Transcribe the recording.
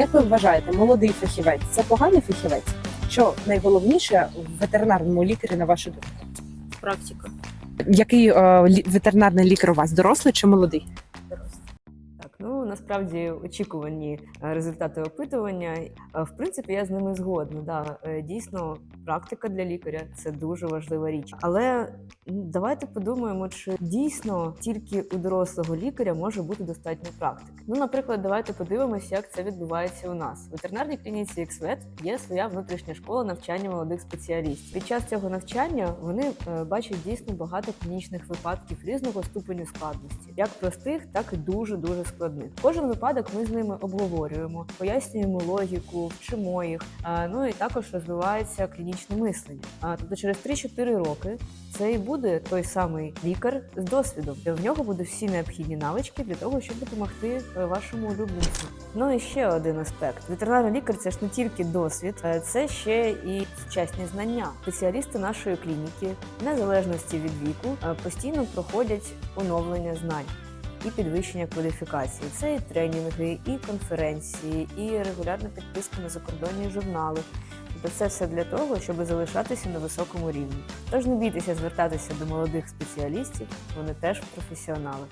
Як ви вважаєте, молодий фахівець це поганий фахівець? Що найголовніше в ветеринарному лікарі на вашу думку? Практика. Який е, лі- ветеринарний лікар у вас дорослий чи молодий? Так, ну насправді очікувані е, результати опитування. Е, В принципі, я з ними згодна. Да. Е, Дійсно, практика для лікаря це дуже важлива річ. Але давайте подумаємо, чи дійсно тільки у дорослого лікаря може бути достатньо практики. Ну, наприклад, давайте подивимося, як це відбувається у нас. В ветеринарній клініці XVET є своя внутрішня школа навчання молодих спеціалістів. Під час цього навчання вони бачать дійсно багато клінічних випадків різного ступеню складності, як простих, так і дуже дуже складних. Кожен випадок ми з ними обговорюємо, пояснюємо логіку, вчимо їх. Ну і також розвивається клінічне мислення. Тобто через 3-4 роки це і буде той самий лікар з досвідом, де в нього будуть всі необхідні навички для того, щоб допомогти е, вашому улюбленцю. Ну і ще один аспект: ветеринарний лікар це ж не тільки досвід, е, це ще і сучасні знання. Спеціалісти нашої клініки, в незалежності від віку, е, постійно проходять оновлення знань. І підвищення кваліфікації. Це і тренінги, і конференції, і регулярна підписка на закордонні журнали. Тобто це все для того, щоб залишатися на високому рівні. Тож не бійтеся звертатися до молодих спеціалістів, вони теж професіонали.